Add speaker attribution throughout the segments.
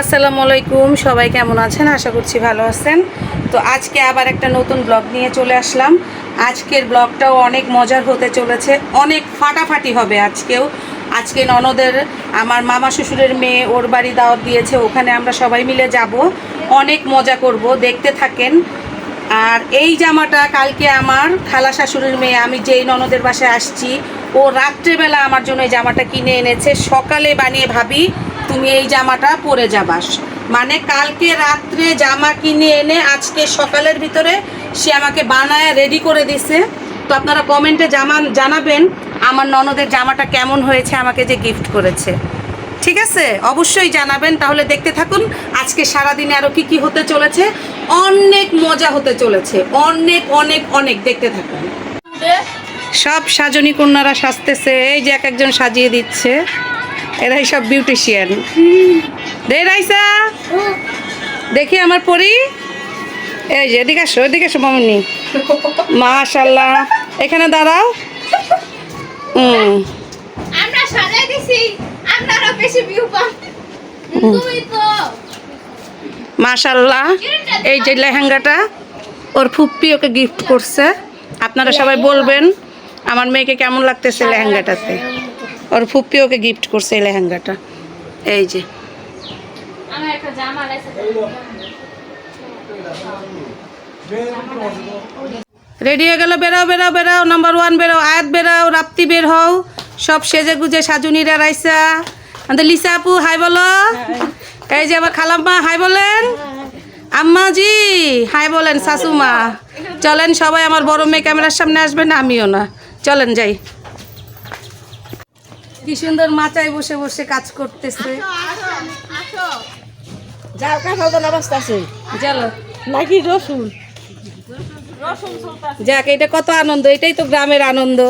Speaker 1: আসসালামু আলাইকুম, সবাই কেমন আছেন? আশা করছি ভালো আছেন। তো আজকে আবার একটা নতুন ব্লগ নিয়ে চলে আসলাম। আজকের ব্লগটাও অনেক মজার হতে চলেছে, অনেক ফাটাফাটি হবে আজকেও। আজকে ননদের, আমার মামা শ্বশুরের মেয়ে, ওর বাড়ি দাওয়াত দিয়েছে, ওখানে আমরা সবাই মিলে যাব। অনেক মজা করব, দেখতে থাকেন। আর এই জামাটা কালকে আমার খালা শাশুড়ির মেয়ে, আমি যেই ননদের বাসায় আসছি, ও রাত্রেবেলা আমার জন্য এই জামাটা কিনে এনেছে। সকালে বানিয়ে ভাবি তুমি এই জামাটা পরে যাবাস। মানে কালকে রাত্রে জামা কিনে এনে আজকে সকালের ভিতরে সে আমাকে বানায় রেডি করে দিছে। তো আপনারা কমেন্টে জামা জানাবেন আমার ননদের জামাটা কেমন হয়েছে আমাকে যে গিফট করেছে। ঠিক আছে? অবশ্যই জানাবেন তাহলে দেখতে থাকুন আজকে সারাদিনে আরও কি কি হতে চলেছে। অনেক মজা হতে চলেছে। অনেক অনেক অনেক দেখতে থাকুন। সব সাজনী কন্যারা সাজতেছে এই যে এক একজন সাজিয়ে দিচ্ছে। এরাই সব বিউটিশিয়ান রে রাইসা। দেখি আমার পরি। এই যে এদিকে আসো এদিকে আসো মামনি। মাশাল্লাহ এখানে দাঁড়াও। হুম।
Speaker 2: আমরা সাজাই দিছি আপনারা বেশি ভিউ পান। তুই তো।
Speaker 1: মাশাল্লাহ এই যে লেহেঙ্গাটা ওর ফুপ্পি ওকে গিফট করছে। আপনারা সবাই বলবেন আমার মেয়েকে কেমন লাগতেছে লেহেঙ্গাটাতে? ওর ফুপ্পি ওকে গিফট করছে এই লেহেঙ্গাটা। এই যে।
Speaker 2: আমার একটা জামা লাইছে
Speaker 1: রেডি হয়ে গেল? বেরাও বেরাও বেরাও। নাম্বার ওয়ান বেরাও। আয়াত বেরাও রাপ্তি বের হও। সব সেজে গুজে সাজুনিরা রাইসা। আমাদের লিসা আপু হাই বলো। এই যে আবার খালাম্মা হাই বলেন। আম্মা জি হাই বলেন শাশুমা চলেন সবাই আমার বড় মেয়ে ক্যামেরার সামনে আসবেন আমিও না। চলেন যাই। কি সুন্দর মাচায় বসে বসে কাজ করতেছে।
Speaker 3: যাও কাঁঠাল তো নামাজটা আছে
Speaker 1: চলো।
Speaker 3: নাকি রসুন?
Speaker 1: যাক এটা কত আনন্দ এটাই তো গ্রামের আনন্দ।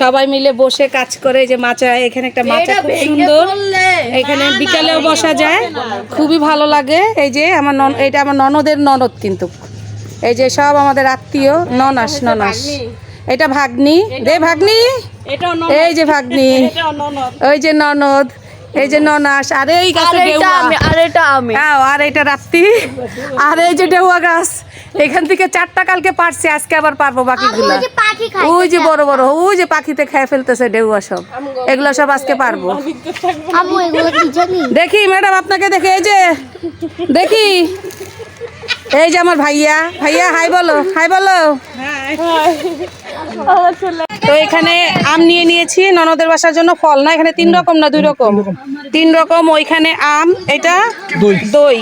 Speaker 1: সবাই মিলে বসে কাজ করে যে মাচা এখানে একটা মাচা খুব সুন্দর। এখানে বিকালেও বসা যায়। খুবই ভালো লাগে। এই যে আমার নন এটা আমার ননদের ননদ কিন্তু। এই যে সব আমাদের আত্মীয় ননাস ননাস। এটা ভাগ্নি। দে ভাগ্নি। এই যে ভাগ্নি। ওই যে ননদ এই যে ননাস আর এই গাছে
Speaker 3: আর এটা আমি
Speaker 1: আর এটা রাত্রি। আর এই যে ডেউয়া গাছ এখান থেকে চারটা কালকে পারছি আজকে আবার পারব বাকিগুলা।
Speaker 2: ওই যে
Speaker 1: বড় বড় ওই যে পাখিতে খেয়ে ফেলতেছে ডেউয়া সব। এগুলো সব আজকে পারব। দেখি ম্যাডাম আপনাকে দেখে এই যে দেখি। এই যে আমার ভাইয়া। ভাইয়া হাই বলো হাই বলো। তো এখানে আম নিয়ে নিয়েছি ননদের বাসার জন্য ফল না এখানে তিন রকম না দুই রকম? তিন রকম ওইখানে আম এটা
Speaker 4: দই।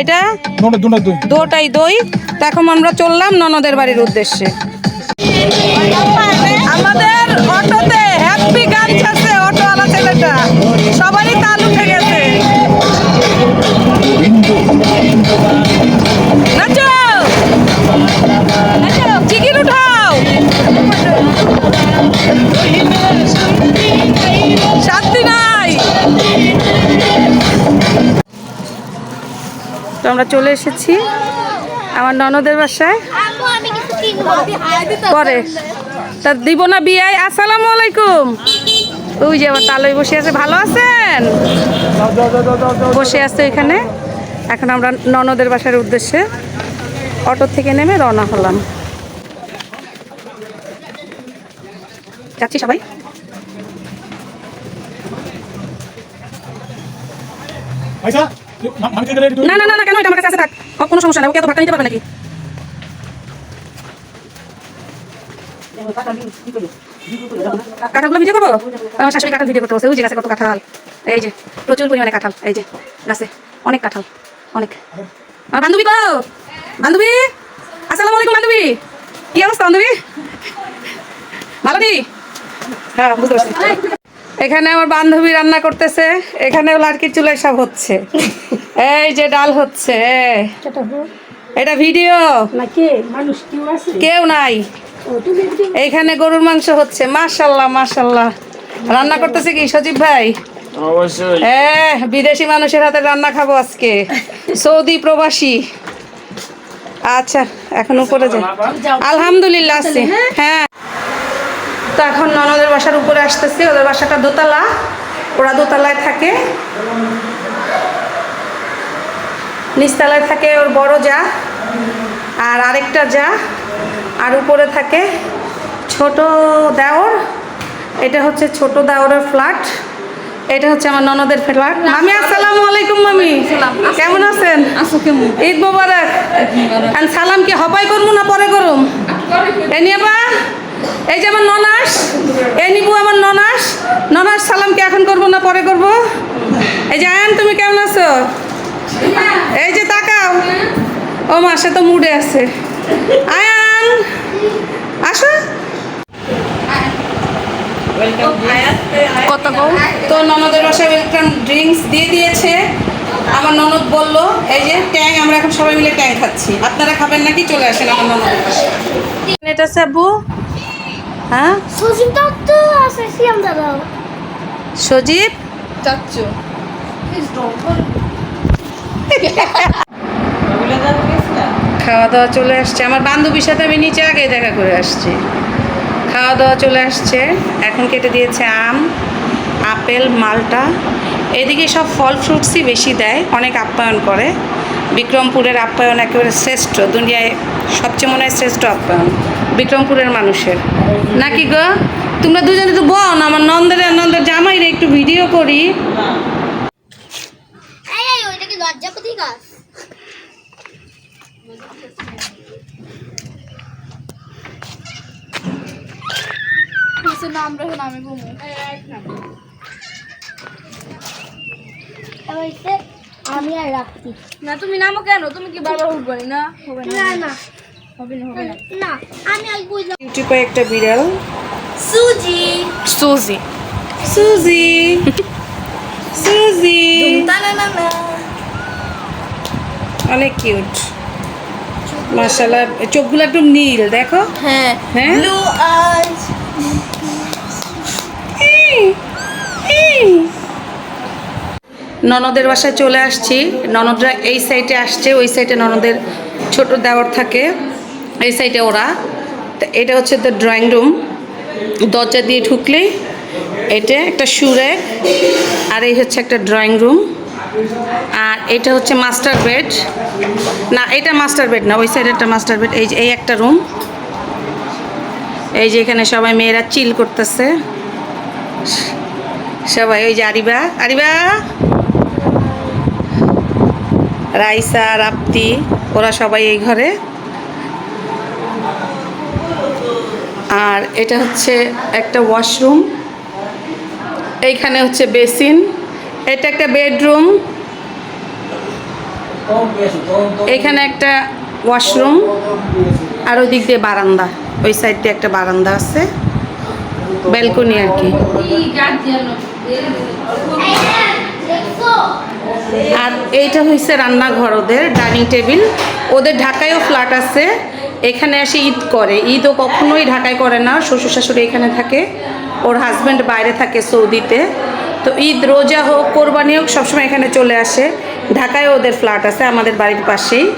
Speaker 1: এটা দুটাই দই। তো এখন আমরা চললাম ননদের বাড়ির উদ্দেশ্যে। আমাদের অটোতে হ্যাপি গান ছাড়ছে অটোওয়ালা ছেলেটা। সবারই তাল চলে এসেছি আমার ননদের বাসায়। পরে। তা দিব না বিয়াই? আসসালামু আলাইকুম। ওই যে আমার তালই বসে আছে, ভালো আছেন? বসে আছে এখানে। এখন আমরা ননদের বাসার উদ্দেশ্যে অটো থেকে নেমে রওনা হলাম। যাচ্ছি সবাই?
Speaker 4: আচ্ছা
Speaker 1: না না না না, কেন এটা আমার কাছে আছে থাক কোনো সমস্যা নাই, ওকে এত ভাড়া নিতে পারবে নাকি? কাঁঠালগুলো ভিডিও করব? আমার শাশুড়ি কাঁঠাল ভিডিও করতে বসে গাছে কত কাঁঠাল। এই যে, প্রচুর পরিমাণে কাঁঠাল, এই যে, গাছে, অনেক কাঁঠাল, অনেক। আমার বান্ধবী কো? বান্ধবী? আসসালামু আলাইকুম, বান্ধবী। কি অবস্থা, বান্ধবী? ভালো নি? হ্যাঁ বুঝতে পারছি। এখানে আমার বান্ধবী রান্না করতেছে এখানে লাড়কির চুলায় সব হচ্ছে। এই যে ডাল হচ্ছে এটা ভিডিও?
Speaker 3: কেউ
Speaker 1: নাই। এইখানে গরুর মাংস হচ্ছে মাশাল্লাহ মাশাল্লাহ। রান্না করতেছে কি সজীব ভাই?
Speaker 5: অবশ্যই।
Speaker 1: হ্যাঁ বিদেশি মানুষের হাতে রান্না খাব আজকে। সৌদি প্রবাসী। আচ্ছা এখন উপরে যাই। আলহামদুলিল্লাহ আছি হ্যাঁ। তো এখন ননদের বাসার উপরে আসতেছি ওদের বাসাটা দোতলা ওরা দোতলায় থাকে। নিচতলায় থাকে ওর বড় যা আর আরেকটা যা আর উপরে থাকে ছোট দেওর। এটা হচ্ছে ছোট দেওরের ফ্ল্যাট এটা হচ্ছে আমার ননদের ফ্ল্যাট। মামি আসসালামু আলাইকুম মামি। কেমন আছেন? ঈদ মোবারক। আর সালাম কি হবাই করব না পরে করুম? এ নিয়ে বা। এই যে আমার ননাস এই নিবু আমার ননাস। ননাস সালাম কি এখন করব না পরে করব? এই যে আয়ান তুমি কেমন আছো? এই যে তাকাও। ও মা সে তো মুডে আছে। আয়ান আসো।
Speaker 3: কত
Speaker 1: তো ননদের বাসায় ওয়েলকাম ড্রিঙ্কস দিয়ে দিয়েছে। আমার ননদ বলল এই যে ট্যাং আমরা এখন সবাই মিলে ট্যাং খাচ্ছি। আপনারা খাবেন নাকি? চলে আসেন আমার ননদের বাসায়। এটা সাবু হ্যাঁ?
Speaker 2: সুজিটা তো আছে সিয়াম দাদা।
Speaker 1: সজীব? খাওয়া দাওয়া চলে আসছে। আমার বান্ধবীর সাথে আমি নিচে আগে দেখা করে আসছি। খাওয়া দাওয়া চলে আসছে। এখন কেটে দিয়েছে আম আপেল মালটা। এদিকে সব ফল ফ্রুটসই বেশি দেয় অনেক আপ্যায়ন করে। বিক্রমপুরের আপ্যায়ন একেবারে শ্রেষ্ঠ। দুনিয়ায় সবচেয়ে মনে হয় শ্রেষ্ঠ আপ্যায়ন। বিক্রমপুরের মানুষের। নাকি গো? তোমরা দুজনে তো বল আমার নন্দের আর নন্দের জামাইরে একটু ভিডিও করি।
Speaker 2: আমি আর রাখছি।
Speaker 3: না তুমি নামো কেন? তুমি কি বারবার উঠবো না হবে
Speaker 2: না। না।
Speaker 3: না হবে না।
Speaker 2: না আমি আজ বুঝলাম
Speaker 1: ইউটিউবে একটা বিড়াল।
Speaker 2: সুজি।
Speaker 3: সুজি।
Speaker 1: সুজি। সুজি। অনেক কিউট। মাশাআল্লাহ চোখগুলো একদম নীল দেখো।
Speaker 3: হ্যাঁ।
Speaker 1: হ্যাঁ?
Speaker 3: ব্লু আইজ
Speaker 1: ননদের বাসায় চলে আসছি। ননদরা এই সাইডে আসছে ওই সাইডে ননদের ছোট দেওয়ার থাকে। এই সাইডে ওরা। তো এটা হচ্ছে দ্য ড্রয়িং রুম দরজা দিয়ে ঢুকলেই এটা একটা সুরে আর এই হচ্ছে একটা ড্রয়িং রুম আর এটা হচ্ছে মাস্টার বেড না, এটা মাস্টার বেড না, ওই সাইডে একটা মাস্টার বেড এই যে, এই একটা রুম এই যে এখানে সবাই মেয়েরা চিল করতেছে। সবাই, ওই যে আরিবা। আরিবা! রাইসা, রাপ্তি, ওরা সবাই এই ঘরে। আর এটা হচ্ছে একটা ওয়াশরুম এইখানে হচ্ছে বেসিন এটা একটা বেডরুম এখানে একটা ওয়াশরুম আর ওই দিক দিয়ে বারান্দা। ওই সাইড দিয়ে একটা বারান্দা আছে। ব্যালকনি আর কি। আর এইটা হয়েছে রান্নাঘর ওদের, ডাইনিং টেবিল। ওদের ঢাকায়ও ফ্ল্যাট আছে। এখানে এসে ঈদ করে। ঈদও কখনোই ঢাকায় করে না। শ্বশুর শাশুড়ি এখানে থাকে। ওর হাজব্যান্ড বাইরে থাকে সৌদিতে। তো ঈদ রোজা হোক, কোরবানি হোক, সবসময় এখানে চলে আসে। ঢাকায় ওদের ফ্ল্যাট আছে, আমাদের বাড়ির পাশেই।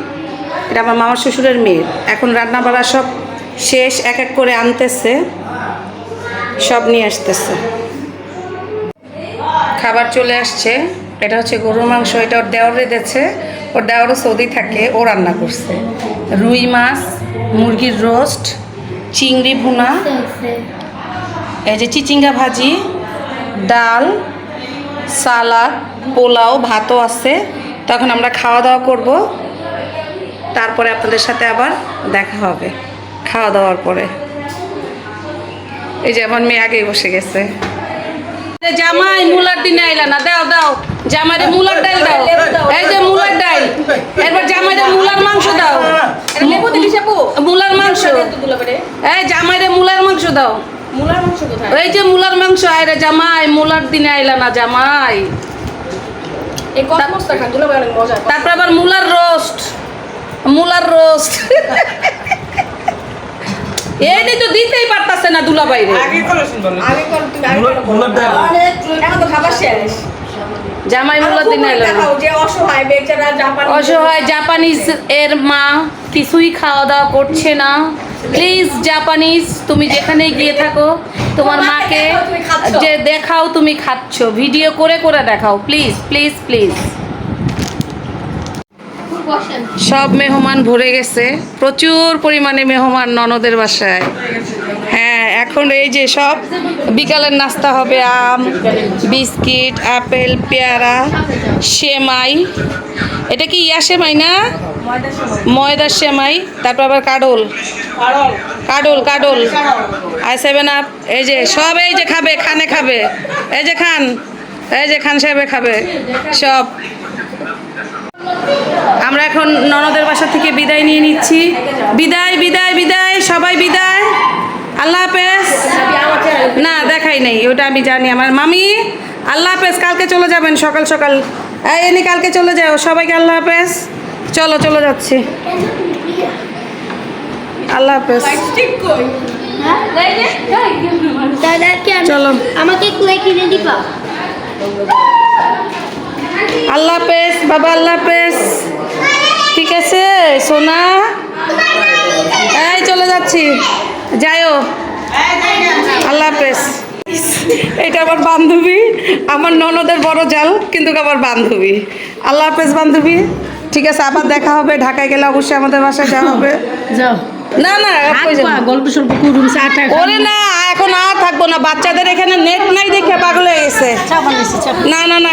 Speaker 1: এটা আমার মামার শ্বশুরের মেয়ে। এখন রান্না বাড়া সব শেষ, এক এক করে আনতেছে। সব নিয়ে আসতেছে। খাবার চলে আসছে। এটা হচ্ছে গরুর মাংস, এটা ওর দেওয়ার রেঁধেছে ওর দেওয়ারও সৌদি থাকে, ও রান্না করছে। রুই মাছ, মুরগির রোস্ট, চিংড়ি ভুনা, এই যে চিচিঙ্গা ভাজি, ডাল, সালাদ, পোলাও, ভাতও আছে। তখন আমরা খাওয়া দাওয়া করব। তারপরে আপনাদের সাথে আবার দেখা হবে খাওয়া দাওয়ার পরে। এই যে আমার মেয়ে আগেই বসে গেছে। জামাই মুলার দিনে আইলা না দাও দাও। জামাইরে মুলার ডাল দাও। এই যে মুলার ডাল। এরপর জামাইরে মুলার মাংস দাও।
Speaker 3: লেবু দিলি শেপু?
Speaker 1: মুলার মাংস। এই জামাইরে মুলার মাংস দাও।
Speaker 3: মুলার মাংস কোথায়?
Speaker 1: এই যে মুলার মাংস আইরে জামাই মুলার দিনে আইলা না জামাই। তারপর আবার মুলার রোস্ট। মুলার রোস্ট। এই তো দিতেই পারতাছে না দুলা বাইরে
Speaker 3: আগে করো তুমি আগে করো।
Speaker 4: মুলার ডাল।
Speaker 3: এখন তো খাবার শেষ
Speaker 1: জামাই মুলার দিনে
Speaker 3: অসহায়
Speaker 1: জাপানিজ এর মা কিছুই খাওয়া দাওয়া করছে না। প্লিজ জাপানিজ তুমি যেখানে গিয়ে থাকো তোমার মাকে। যে দেখাও তুমি খাচ্ছ। ভিডিও করে করে দেখাও। প্লিজ প্লিজ প্লিজ সব মেহমান ভরে গেছে। প্রচুর পরিমাণে মেহমান ননদের বাসায়। এখন এই যে সব, বিকালের নাস্তা হবে আম, বিস্কিট, আপেল, পেয়ারা, সেমাই। এটা কি ইয়া সেমাই না? ময়দার সেমাই, তারপর আবার কাডল। কাডল কাডল। আর সেভেন আপ এই যে, সব এই যে খাবে, খানে খাবে। এই যে খান, এই যে খান সাহেবে খাবে, সব। আমরা এখন ননদের বাসা থেকে বিদায় নিয়ে নিচ্ছি। বিদায় বিদায় বিদায়, সবাই বিদায়। আল্লাহ হাফেজ? না, দেখাই নাই, ওটা আমি জানি। আমার মামি, আল্লাহ হাফেজ, কালকে চলে যাবেন, সকাল সকাল। এনি, কালকে চলে যাও। সবাইকে আল্লাহ হাফেজ। চলো, চলে যাচ্ছি। আল্লাহ হাফেজ। চলো। আল্লাহ হাফেজ, বাবা, আল্লাহ হাফেজ। ঠিক আছে, সোনা? এই, চলে যাচ্ছি। যাইও আল্লাহ হাফেজ। এটা আমার বান্ধবী আমার ননদের বড় জাল কিন্তু আমার বান্ধবী। আল্লাহ হাফেজ বান্ধবী। ঠিক আছে আবার দেখা হবে। ঢাকায় গেলে অবশ্যই আমাদের বাসায় যাওয়া হবে।
Speaker 5: যাও।
Speaker 1: না না
Speaker 5: গল্প সল্প করুন
Speaker 1: ওরে না এখন আর থাকব না। বাচ্চাদের এখানে নেট নাই দেখে পাগল হয়ে গেছে। না না না